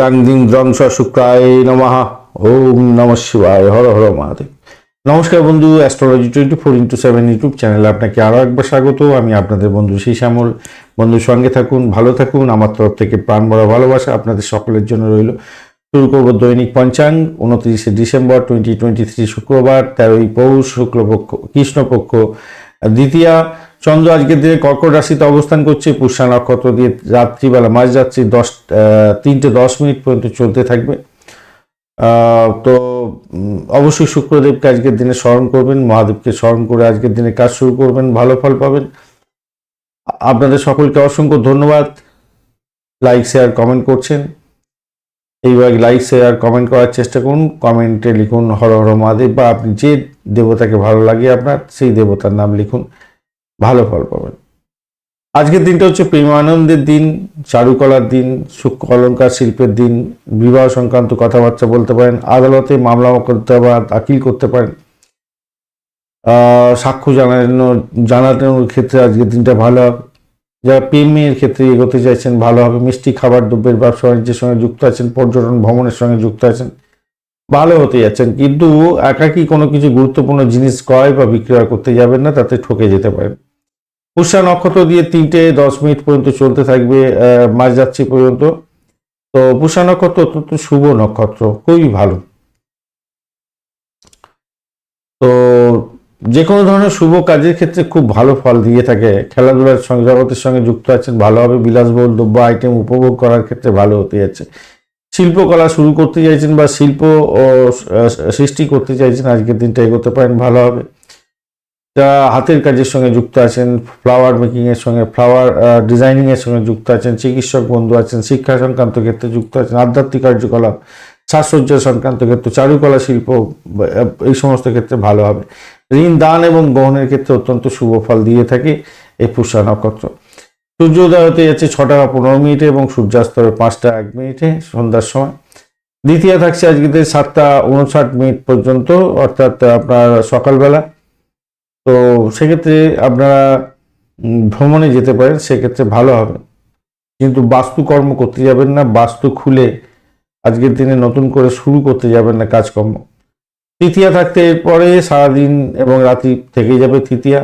দ্রাং দিং শুক্রায় নমঃ। ওম নম শিবায়। হর হর মহাদেব। নমস্কার বন্ধু astrology twenty four into seven YouTube চ্যানেলে আপনাকে আরও একবার স্বাগত। আমি আপনাদের বন্ধু শ্রী শ্যামল বন্ধুর সঙ্গে থাকুন, ভালো থাকুন। আমার তরফ থেকে প্রাণ বড় ভালোবাসা আপনাদের সকলের জন্য রইল। শুরু করব দৈনিক পঞ্চাঙ্গ উনত্রিশে ডিসেম্বর টোয়েন্টি টোয়েন্টি থ্রি শুক্রবার, তেরোই পৌষ, শুক্লপক্ষ, কৃষ্ণপক্ষ, দ্বিতীয়া চন্দ্র, আজকের দিনে কর্কট রাশিতে অবস্থান করছে। পুষ্যা নক্ষত্র দিয়ে রাত্রিবেলা মাঝরাত্রি দশ তিনটে দশ মিনিট পর্যন্ত চলতে থাকবে। তো অবশ্যই শুক্রদেবকে আজকের দিনে স্মরণ করবেন, মহাদেবকে স্মরণ করে আজকের দিনে কাজ শুরু করবেন, ভালো ফল পাবেন। আপনাদের সকলকে অসংখ্য ধন্যবাদ। লাইক, শেয়ার, কমেন্ট করছেন। এইভাবে লাইক, শেয়ার, কমেন্ট করার চেষ্টা করুন। কমেন্টে লিখুন, হর হর মহাদেব, বা আপনি যে দেবতাকে ভালো লাগে আপনার, সেই দেবতার নাম লিখুন। ভালো ফল পাবেন। আজকের দিনটা হচ্ছে প্রেমানন্দের দিন, চারুকলার দিন, সূক্ষ্ম অলঙ্কার শিল্পের দিন, বিবাহ সংক্রান্ত কথাবার্তা বলতে পারেন, আদালতে মামলা মোকদ্দমা দাখিল করতে পারেন। সাক্ষ্য জানানো, জানানোর ক্ষেত্রে আজকের দিনটা ভালো হবে। যারা প্রেমের ক্ষেত্রে এগোতে চাইছেন, ভালো হবে। মিষ্টি খাবার, দ্রব্যের ব্যবসা বাণিজ্যের সঙ্গে যুক্ত আছেন, পর্যটন ভ্রমণের সঙ্গে যুক্ত আছেন, ভালো হতে যাচ্ছেন। কিন্তু একাকি কোনো কিছু গুরুত্বপূর্ণ জিনিস ক্রয় বা বিক্রয় করতে যাবেন না, তাতে ঠকে যেতে পারেন। পুষ্যা নক্ষত্র দিয়ে তিনটে দশ মিনিট পর্যন্ত চলতে থাকবে আহ, মাঝরাত্রি পর্যন্ত। তো পুষা নক্ষত্র অত্যন্ত শুভ নক্ষত্র খুবই ভালো। তো যে কোনো ধরনের শুভ কাজের ক্ষেত্রে খুব ভালো ফল দিয়ে থাকে। খেলাধুলার সঙ্গে জগতের সঙ্গে যুক্ত আছেন ভালোভাবে বিলাসবহুল দ্রব্য আইটেম উপভোগ করার ক্ষেত্রে ভালো হতে যাচ্ছে। শিল্পকলা শুরু করতে চাইছেন বা শিল্প সৃষ্টি করতে চাইছেন আজকের দিনটা এগোতে পারেন ভালো হবে যারা হাতের কাজের সঙ্গে যুক্ত আছেন ফ্লাওয়ার মেকিং এর সঙ্গে ফ্লাওয়ার ডিজাইনিং এর সঙ্গে যুক্ত আছেন, চিকিৎসক বন্ধু আছেন, শিক্ষা সংক্রান্ত ক্ষেত্রে যুক্ত আছেন, আধ্যাত্মিক কার্যকলাপ সাজসজ্জা সংক্রান্ত ক্ষেত্রে, চারুকলা শিল্প এই সমস্ত ক্ষেত্রে ভালো হবে। ঋণ, দান এবং গ্রহণের ক্ষেত্রে অত্যন্ত শুভ ফল দিয়ে থাকে এই পুষা নক্ষত্র। সূর্যোদয় হতে যাচ্ছে ছটা পনেরো মিনিটে এবং সূর্যাস্ত হবে পাঁচটা এক মিনিটে, সন্ধ্যার সময়। দ্বিতীয় থাকছে আজকে সাতটা উনষাট মিনিট পর্যন্ত, অর্থাৎ আপনার সকালবেলা। তো সেক্ষেত্রে আপনারা ভ্রমণে যেতে পারেন, সেক্ষেত্রে ভালো হবে। কিন্তু বাস্তুকর্ম করতে যাবেন না, বাস্তু খুলে আজকের দিনে নতুন করে শুরু করতে যাবেন না কাজকর্ম। তৃতীয়া থাকতে এরপরে সারাদিন এবং রাত্রি থেকেই যাবে তৃতীয়া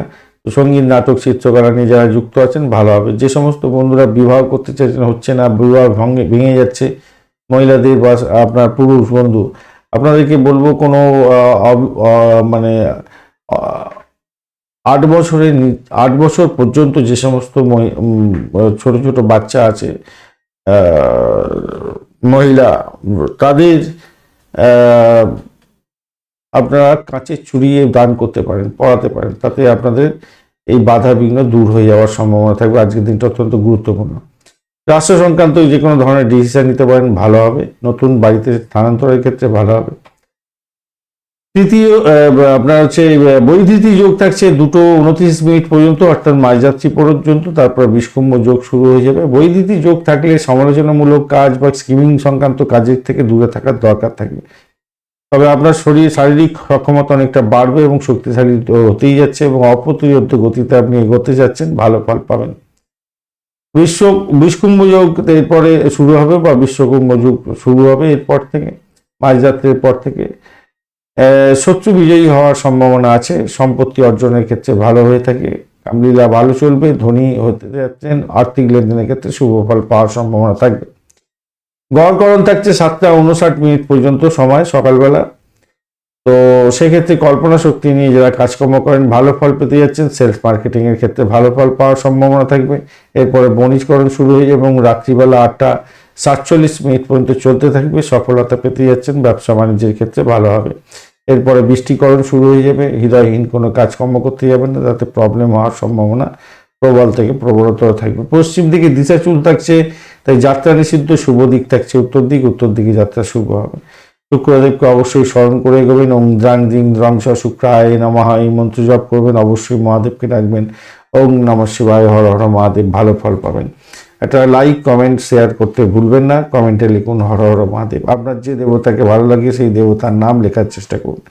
সংগীত, নাটক, চিত্রকলা নিয়ে যারা যুক্ত আছেন, ভালো হবে। যে সমস্ত বন্ধুরা বিবাহ করতে চাইছেন, হচ্ছে না, বিবাহ ভঙ্গে, ভেঙে যাচ্ছে, মহিলাদের বা আপনার পুরুষ বন্ধু, আপনাদেরকে বলব কোনো মানে আট বছরের আট বছর পর্যন্ত যে সমস্ত ছোট ছোট বাচ্চা আছে মহিলা, তাদের আপনারা কাঁচের চুড়িয়ে দান করতে পারেন, পড়াতে পারেন, তাতে আপনাদের এই বাধা বিঘ্ন দূর হয়ে যাওয়ার সম্ভাবনা থাকবে। আজকের দিনটা অত্যন্ত গুরুত্বপূর্ণ। রাষ্ট্র সংক্রান্ত যে কোনো ধরনের ডিসিশন নিতে পারেন, ভালো হবে। নতুন বাড়িতে স্থানান্তরের ক্ষেত্রে ভালো হবে। তৃতীয় আপনার হচ্ছে আহ, বৈদ্যুতিক যোগ থাকছে দুটো উনত্রিশ মিনিট পর্যন্ত অর্থাৎ মাঝযাত্রী পর্যন্ত তারপর বিষকুম্ভ যোগ শুরু হয়ে যাবে। বৈদ্যুতিক যোগ থাকলে সমালোচনামূলক কাজ বা স্কিমিং সংক্রান্ত কাজের থেকে দূরে থাকার দরকার থাকবে তবে আপনার শরীর শারীরিক সক্ষমতা অনেকটা বাড়বে এবং শক্তিশালী হতেই যাচ্ছে এবং অপ্রতিরোধ গতিতে আপনি এগোতে যাচ্ছেন ভালো ফল পাবেন। বিশ্ব বিষকুম্ভ যোগ এরপরে শুরু হবে বা বিশ্বকুম্ভ যুগ শুরু হবে এরপর থেকে মাঝযাত্রের পর থেকে। শত্রু বিজয়ী হওয়ার সম্ভাবনা আছে, সম্পত্তি অর্জনের ক্ষেত্রে ভালো হয়ে থাকে। কামলীলা ভালো চলবে, ধনী হতে যাচ্ছেন, আর্থিক লেনদেনের ক্ষেত্রে শুভ ফল পাওয়ার সম্ভাবনা থাকবে। গড়করণ থাকছে সাতটা উনষাট মিনিট পর্যন্ত সময়, সকালবেলা। তো সেক্ষেত্রে কল্পনা শক্তি নিয়ে যারা কাজকর্ম করেন, ভালো ফল পেতে যাচ্ছেন, সেলফ মার্কেটিং এর ক্ষেত্রে ভালো ফল পাওয়ার সম্ভাবনা থাকবে। এরপরে বণিজকরণ শুরু হয়ে যাবে এবং রাত্রিবেলা আটটা সাতচল্লিশ মিনিট পর্যন্ত চলতে থাকবে, সফলতা পেতে যাচ্ছেন, ব্যবসা বাণিজ্যের ক্ষেত্রে ভালো হবে। এরপরে বৃষ্টিকরণ শুরু হয়ে যাবে, হৃদয়হীন কোনো কাজকর্ম করতে যাবেন না, তাতে প্রবলেম হওয়ার সম্ভাবনা প্রবল থেকে প্রবলতর থাকবে। পশ্চিম দিকে দিশা চুল থাকছে, তাই যাত্রা নিষিদ্ধ, শুভ দিক থাকছে উত্তর দিক, উত্তর দিকে যাত্রা শুভ হবে। শুক্রদেবকে অবশ্যই স্মরণ করে এগোবেন ওম দ্রাং দিং দ্রংস শুক্রায় নমঃ, এই মন্ত্র জপ করবেন, অবশ্যই মহাদেবকে ডাকবেন ওম নম শিবায়, হর হর মহাদেব, ভালো ফল পাবেন। একটা লাইক কমেন্ট শেয়ার করতে ভুলবেন না। কমেন্টে লিখুন হর হর মহাদেব। আপনার যে দেবতাকে ভালো লাগে, সেই দেবতার নাম লেখার চেষ্টা করুন।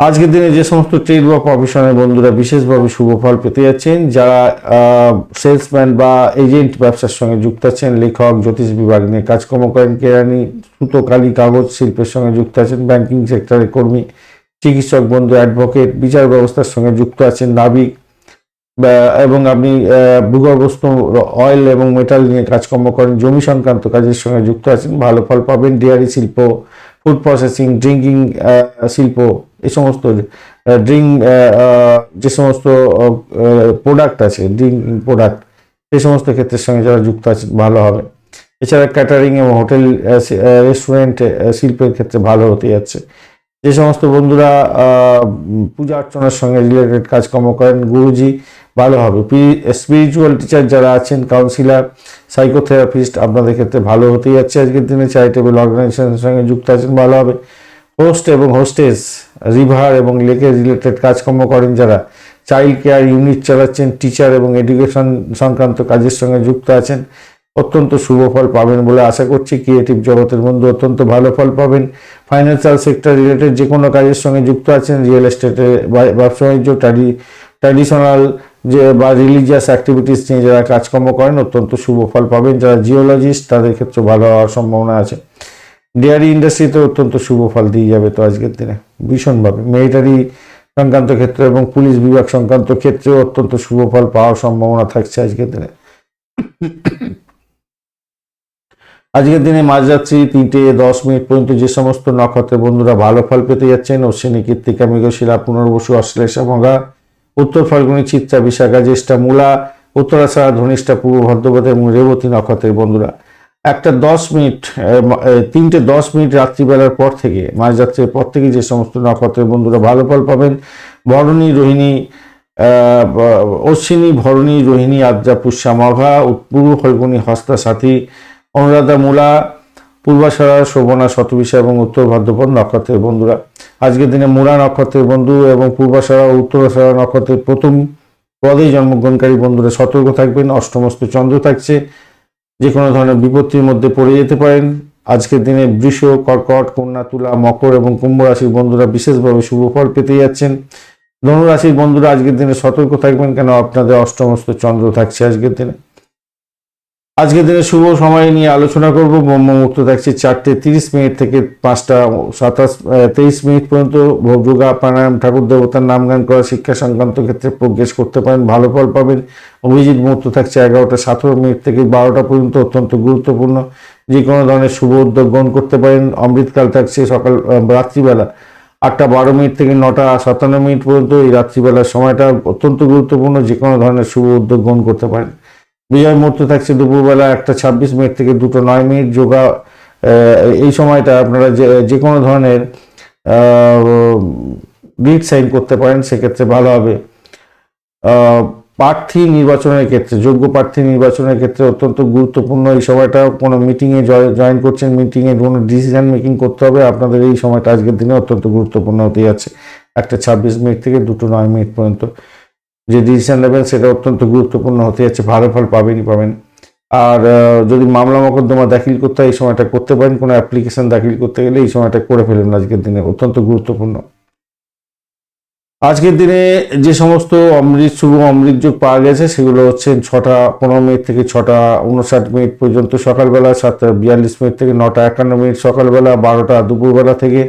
আজকের দিনে যে সমস্ত ট্রেড বা প্রফেশনের বন্ধুরা বিশেষভাবে শুভ ফল পেতে যাচ্ছেন, যারা সেলসম্যান বা এজেন্ট ব্যবসার সঙ্গে যুক্ত আছেন, লেখক, জ্যোতিষ বিভাগ নিয়ে কাজকর্ম করেন, কেরানি, সুতো, কালি, কাগজ, শিল্পের সঙ্গে যুক্ত আছেন ব্যাংকিং সেক্টরের কর্মী, চিকিৎসক, বন্ধু অ্যাডভোকেট বিচার ব্যবস্থার সঙ্গে যুক্ত আছেন, নাবিক এবং আপনি ভূগর্ভস্থ অয়েল এবং মেটাল নিয়ে কাজকর্ম করেন, জমি সংক্রান্ত কাজের সঙ্গে যুক্ত আছেন, ভালো ফল পাবেন ডেয়ারি শিল্প ফুড প্রসেসিং ড্রিঙ্কিং শিল্প এই সমস্ত ড্রিঙ্ক যে সমস্ত প্রোডাক্ট আছে ড্রিঙ্কিং প্রোডাক্ট সেই সমস্ত ক্ষেত্রের সঙ্গে যারা যুক্ত আছেন, ভালো হবে। এছাড়া ক্যাটারিং এবং হোটেল রেস্টুরেন্ট শিল্পের ক্ষেত্রে ভালো হতে যাচ্ছে। যে সমস্ত বন্ধুরা পূজা অর্চনার সঙ্গে রিলেটেড কাজকর্ম করেন, গুরুজি, ভালো হবে। স্পিরিচুয়াল টিচার যারা আছেন কাউন্সিলার সাইকোথেরাপিস্ট আপনাদের ক্ষেত্রে ভালো হতে যাচ্ছে আজকের দিনে। চ্যারিটেবল অর্গানাইজেশনের সঙ্গে যুক্ত আছেন, ভালো হবে। হোস্ট এবং হোস্টেস রিভার এবং লেকের রিলেটেড কাজকর্ম করেন যারা। চাইল্ড কেয়ার ইউনিট চালাচ্ছেন টিচার এবং এডুকেশন সংক্রান্ত কাজের সঙ্গে যুক্ত আছেন। অত্যন্ত শুভ ফল পাবেন বলে আশা করছি ক্রিয়েটিভ জগতের বন্ধু অত্যন্ত ভালো ফল পাবেন। ফাইন্যান্সিয়াল সেক্টর রিলেটেড যে কোনো কাজের সঙ্গে যুক্ত আছেন রিয়েল এস্টেটে ব্যবসা বাণিজ্য ট্রাডি ট্র্যাডিশনাল যে বা রিলিজিয়াস অ্যাক্টিভিটিস নিয়ে যারা কাজকর্ম করেন, অত্যন্ত শুভ ফল পাবেন। যারা জিওলজিস্ট তাদের ক্ষেত্রে ভালো হওয়ার সম্ভাবনা আছে। ডেয়ারি ইন্ডাস্ট্রিতে অত্যন্ত শুভ ফল দিয়ে যাবে তো আজকের দিনে। ভীষণভাবে। মিলিটারি সংক্রান্ত ক্ষেত্রে এবং পুলিশ বিভাগ সংক্রান্ত ক্ষেত্রেও অত্যন্ত শুভ ফল পাওয়ার সম্ভাবনা থাকছে আজকের দিনে। আজকের দিনে মাঝরাত্রি তিনটে দশ মিনিট পর্যন্ত যে সমস্ত নক্ষত্রের বন্ধুরা ভালো ফল পেতে যাচ্ছেন, অশ্বিনী, কৃত্তিকা, মৃগশিলা, পুনর্বসু, অশ্লেষা, মগা, উত্তর ফাল্গুনি, চিত্রা, বিশাখা, জ্যেষ্ঠা, মূলা উত্তরাষাঢ়া ধনিষ্ঠা, পূর্ব ভদ্রপদ এবং রেবতী নক্ষত্রের বন্ধুরা। একটা দশ মিনিট তিনটে দশ মিনিট রাত্রিবেলার পর থেকে মাঝরাত্রির পর থেকে যে সমস্ত নক্ষত্রের বন্ধুরা ভালো ফল পাবেন ভরণী রোহিণী অশ্বিনী, ভরণী, রোহিণী আদ্রা পুষ্যা মঘা পূর্ব ফাল্গুনি হস্তা সাথী অনুরাধা মূলা, পূর্বাশারা, শোভনা, শতবিশা এবং উত্তর ভাদ্রপদ নক্ষত্রের বন্ধুরা। আজকের দিনে মূলা নক্ষত্রের বন্ধু এবং পূর্বাশারা উত্তরাশারা নক্ষত্রের প্রথম পদে জন্মগ্রহণকারী বন্ধুরা সতর্ক থাকবেন, অষ্টমস্ত চন্দ্র থাকছে। যে কোনো ধরনের বিপত্তির মধ্যে পড়ে যেতে পারেন। আজকের দিনে বৃষ, কর্কট, কন্যা, তুলা, মকর এবং কুম্ভ রাশির বন্ধুরা বিশেষভাবে শুভ ফল পেতে যাচ্ছেন। ধনুরাশির বন্ধুরা আজকের দিনে সতর্ক থাকবেন কেন? আপনাদের অষ্টমস্ত চন্দ্র থাকছে আজকের দিনে। আজকের দিনে শুভ সময় নিয়ে আলোচনা করব। ব্রহ্ম মুহূর্ত থাকছে চারটে তিরিশ মিনিট থেকে পাঁচটা সাতাশ তেইশ মিনিট পর্যন্ত। যোগা প্রাণায়াম, ঠাকুর, দেবতার নাম গান করা, শিক্ষা সংক্রান্ত ক্ষেত্রে প্রোগ্রেস করতে পারেন, ভালো ফল পাবেন। অভিজিৎ মুহূর্ত থাকছে এগারোটা সতেরো মিনিট থেকে বারোটা পর্যন্ত অত্যন্ত গুরুত্বপূর্ণ। যে কোনো ধরনের শুভ উদ্যোগ গ্রহণ করতে পারেন। অমৃতকাল থাকছে সকাল রাত্রিবেলা আটটা বারো মিনিট থেকে নটা সাতান্ন মিনিট পর্যন্ত। এই রাত্রিবেলার সময়টা অত্যন্ত গুরুত্বপূর্ণ। যে কোনো ধরনের শুভ উদ্যোগ গ্রহণ করতে পারেন। বিজয় মুহূর্ত থাকছে দুপুরবেলা একটা ছাব্বিশ মিনিট থেকে দুটো নয় মিনিট যোগা এই সময়টা আপনারা যে যে কোনো ধরনের রিড সাইন করতে পারেন, সেক্ষেত্রে ভালো হবে। প্রার্থী নির্বাচনের ক্ষেত্রে, যোগ্য প্রার্থী নির্বাচনের ক্ষেত্রে অত্যন্ত গুরুত্বপূর্ণ এই সময়টা। কোনো মিটিংয়ে জয়েন করছেন মিটিংয়ে কোনো ডিসিশন মেকিং করতে হবে। আপনাদের এই সময়টা আজকের দিনে অত্যন্ত গুরুত্বপূর্ণ হতে যাচ্ছে। একটা ছাব্বিশ মিনিট থেকে দুটো নয় মিনিট পর্যন্ত। যে ডিসিশন নেবেন সেটা অত্যন্ত গুরুত্বপূর্ণ হতে যাচ্ছে, ভালো ফল পাবেনই পাবেন। আর যদি মামলা মোকদ্দমা দাখিল করতে হয়, এই সময়টা করতে পারেন, কোনো অ্যাপ্লিকেশন দাখিল করতে গেলে এই সময়টা করে ফেলুন। আজকের দিনে অত্যন্ত গুরুত্বপূর্ণ। আজকের দিনে যে সমস্ত অমৃত, শুভ অমৃত যোগ পাওয়া গেছে, সেগুলো হচ্ছে ছটা, পনেরো মিনিট থেকে ছটা, উনষাট মিনিট পর্যন্ত সকালবেলা, সাতটা, বিয়াল্লিশ মিনিট থেকে নটা, একান্ন মিনিট সকালবেলা, বারোটা দুপুরবেলা থেকে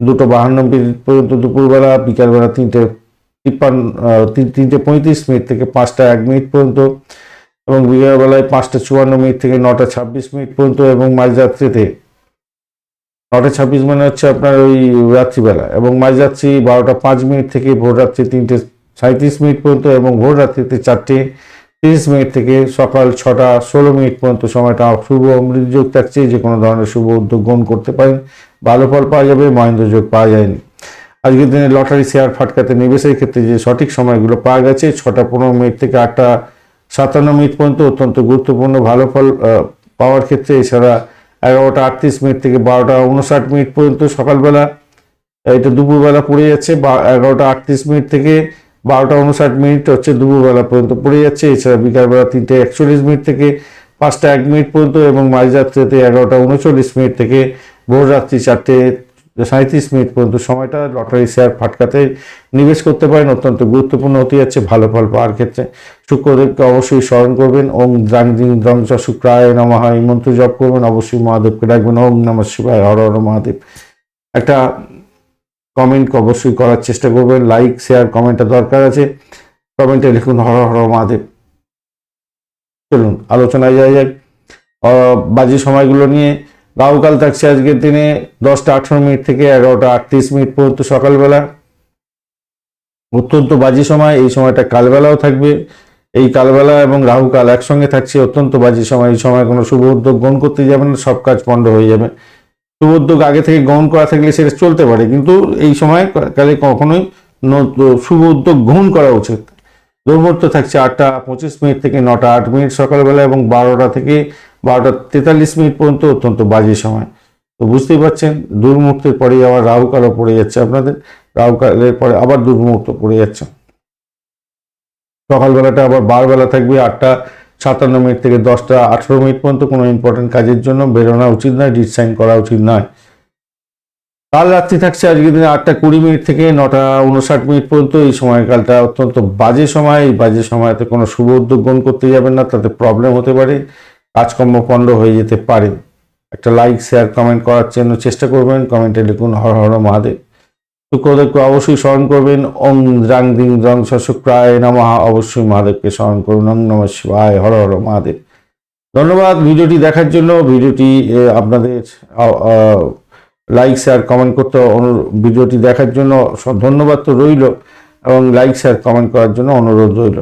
দুটো বাহান্ন মিনিট পর্যন্ত দুপুরবেলা, বিকালবেলা তিনটে তিপ্পান্ন তিন- তিনটে পঁয়ত্রিশ মিনিট থেকে পাঁচটা এক মিনিট পর্যন্ত এবং বিকেলবেলায় পাঁচটা চুয়ান্ন মিনিট থেকে নটা ছাব্বিশ মিনিট পর্যন্ত এবং মাঝরাত্রিতে নটা ছাব্বিশ মানে হচ্ছে আপনার ওই রাত্রিবেলা এবং মাঝরাত্রি বারোটা পাঁচ মিনিট থেকে ভোর রাত্রি তিনটে সাঁত্রিশ মিনিট পর্যন্ত এবং ভোর রাত্রিতে চারটে তিরিশ মিনিট থেকে সকাল ছটা ষোলো মিনিট পর্যন্ত সময়টা শুভ অমৃত যোগ থাকছে, যে কোনো ধরনের শুভ উদ্যোগ গ্রহণ করতে পারেন। ভালো ফল পাওয়া যাবে, মহেন্দ্র যোগ পাওয়া যায়নি। আজকের দিনে লটারি শেয়ার ফাটকাতে নিবেশের ক্ষেত্রে যে সঠিক সময়গুলো পাওয়া গেছে, ছটা পনেরো মিনিট থেকে আটটা সাতান্ন মিনিট পর্যন্ত অত্যন্ত গুরুত্বপূর্ণ, ভালো ফল পাওয়ার ক্ষেত্রে। এছাড়া এগারোটা আটত্রিশ মিনিট থেকে বারোটা উনষাট মিনিট পর্যন্ত সকালবেলা এটা দুপুরবেলা পড়ে যাচ্ছে, বা এগারোটা আটত্রিশ মিনিট থেকে বারোটা উনষাট মিনিট হচ্ছে দুপুরবেলা পর্যন্ত পড়ে যাচ্ছে। এছাড়া বিকালবেলা তিনটে একচল্লিশ মিনিট থেকে পাঁচটা এক মিনিট পর্যন্ত এবং মাঝরাত্রিতে এগারোটা উনচল্লিশ মিনিট থেকে ভোর রাত্রি চারটে সাঁত্রিশ মিনিট পর্যন্ত সময়টা লটারি শেয়ার ফাটকাতে নিবেশ করতে পারেন। অত্যন্ত গুরুত্বপূর্ণ হতে যাচ্ছে, ভালো ফল পাওয়ার ক্ষেত্রে। শুক্রদেবকে অবশ্যই স্মরণ করবেন। ওম দ্রাং দিং দ্রং চ শুক্রায় নমঃ। এই মন্ত্র জপ করবেন। অবশ্যই মহাদেবকে ডাকবেন। ওম নমঃ শিবায়। হর হর মহাদেব। একটা কমেন্ট অবশ্যই করার চেষ্টা করবেন। লাইক শেয়ার কমেন্টটা দরকার আছে। কমেন্টে লিখুন, হর হর মহাদেব। চলুন, আলোচনায় যাই যাক। বাজে সময়গুলো নিয়ে রাহুকাল থাকছে আজকের দিনে দশটা আঠারো মিনিট থেকে এগারোটা আটত্রিশ মিনিট পর্যন্ত সকালবেলা। অত্যন্ত বাজে সময়, এই সময়টা কালবেলাও থাকবে। এই কালবেলা এবং রাহুকাল একসঙ্গে থাকছে, অত্যন্ত বাজে সময়। এই সময় কোনো শুভ উদ্যোগ গ্রহণ করতে যাবেন না, সব কাজ পণ্ড হয়ে যাবে। শুভ উদ্যোগ আগে থেকে গ্রহণ করা থাকলে সেটা চলতে পারে, কিন্তু এই সময় কালে কখনোই শুভ উদ্যোগ গ্রহণ করা উচিত। দুর্মুহূর্ত থাকছে আটটা পঁচিশ মিনিট থেকে নটা আট মিনিট সকালবেলা এবং বারোটা থেকে বারোটা তেতাল্লিশ মিনিট পর্যন্ত অত্যন্ত বাজে সময়। তো বুঝতেই পারছেন দুর্মুহূর্তের পরে আবার রাহুকালও পড়ে যাচ্ছে আপনাদের। রাহুকালের পরে আবার দুর্মুহূর্ত পড়ে যাচ্ছে। সকালবেলাটা আবার বারবেলা থাকবে আটটা সাতান্ন মিনিট থেকে দশটা আঠেরো মিনিট পর্যন্ত কোনো ইম্পর্টেন্ট কাজের জন্য বেরোনো উচিত নয় ডিসাইন করা উচিত নয়। কাল রাত্রি থাকছে, আজকের দিনে আটটা কুড়ি মিনিট থেকে নটা উনষাট মিনিট পর্যন্ত এই সময়কালটা অত্যন্ত বাজে সময়। এই বাজে সময়তে কোনো শুভ উদ্যোগ গ্রহণ করতে যাবেন না, তাতে প্রবলেম হতে পারে। কাজকর্ম পণ্ড হয়ে যেতে পারে। একটা লাইক শেয়ার কমেন্ট করার জন্য চেষ্টা করবেন। কমেন্টে লিখুন, হর হর মহাদেব। শুক্রদেবকে অবশ্যই স্মরণ করবেন। ওম দ্রাং দিং দ্রং শুক্রায় নমঃ। অবশ্যই মহাদেবকে স্মরণ করুন। ওম নমঃ শিবায় হর হর মহাদেব। ধন্যবাদ ভিডিওটি দেখার জন্য। ভিডিওটি আপনাদের লাইক শেয়ার কমেন্ট করতে ভিডিওটি দেখার জন্য ধন্যবাদ তো রইল এবং লাইক শেয়ার কমেন্ট করার জন্য অনুরোধ রইল।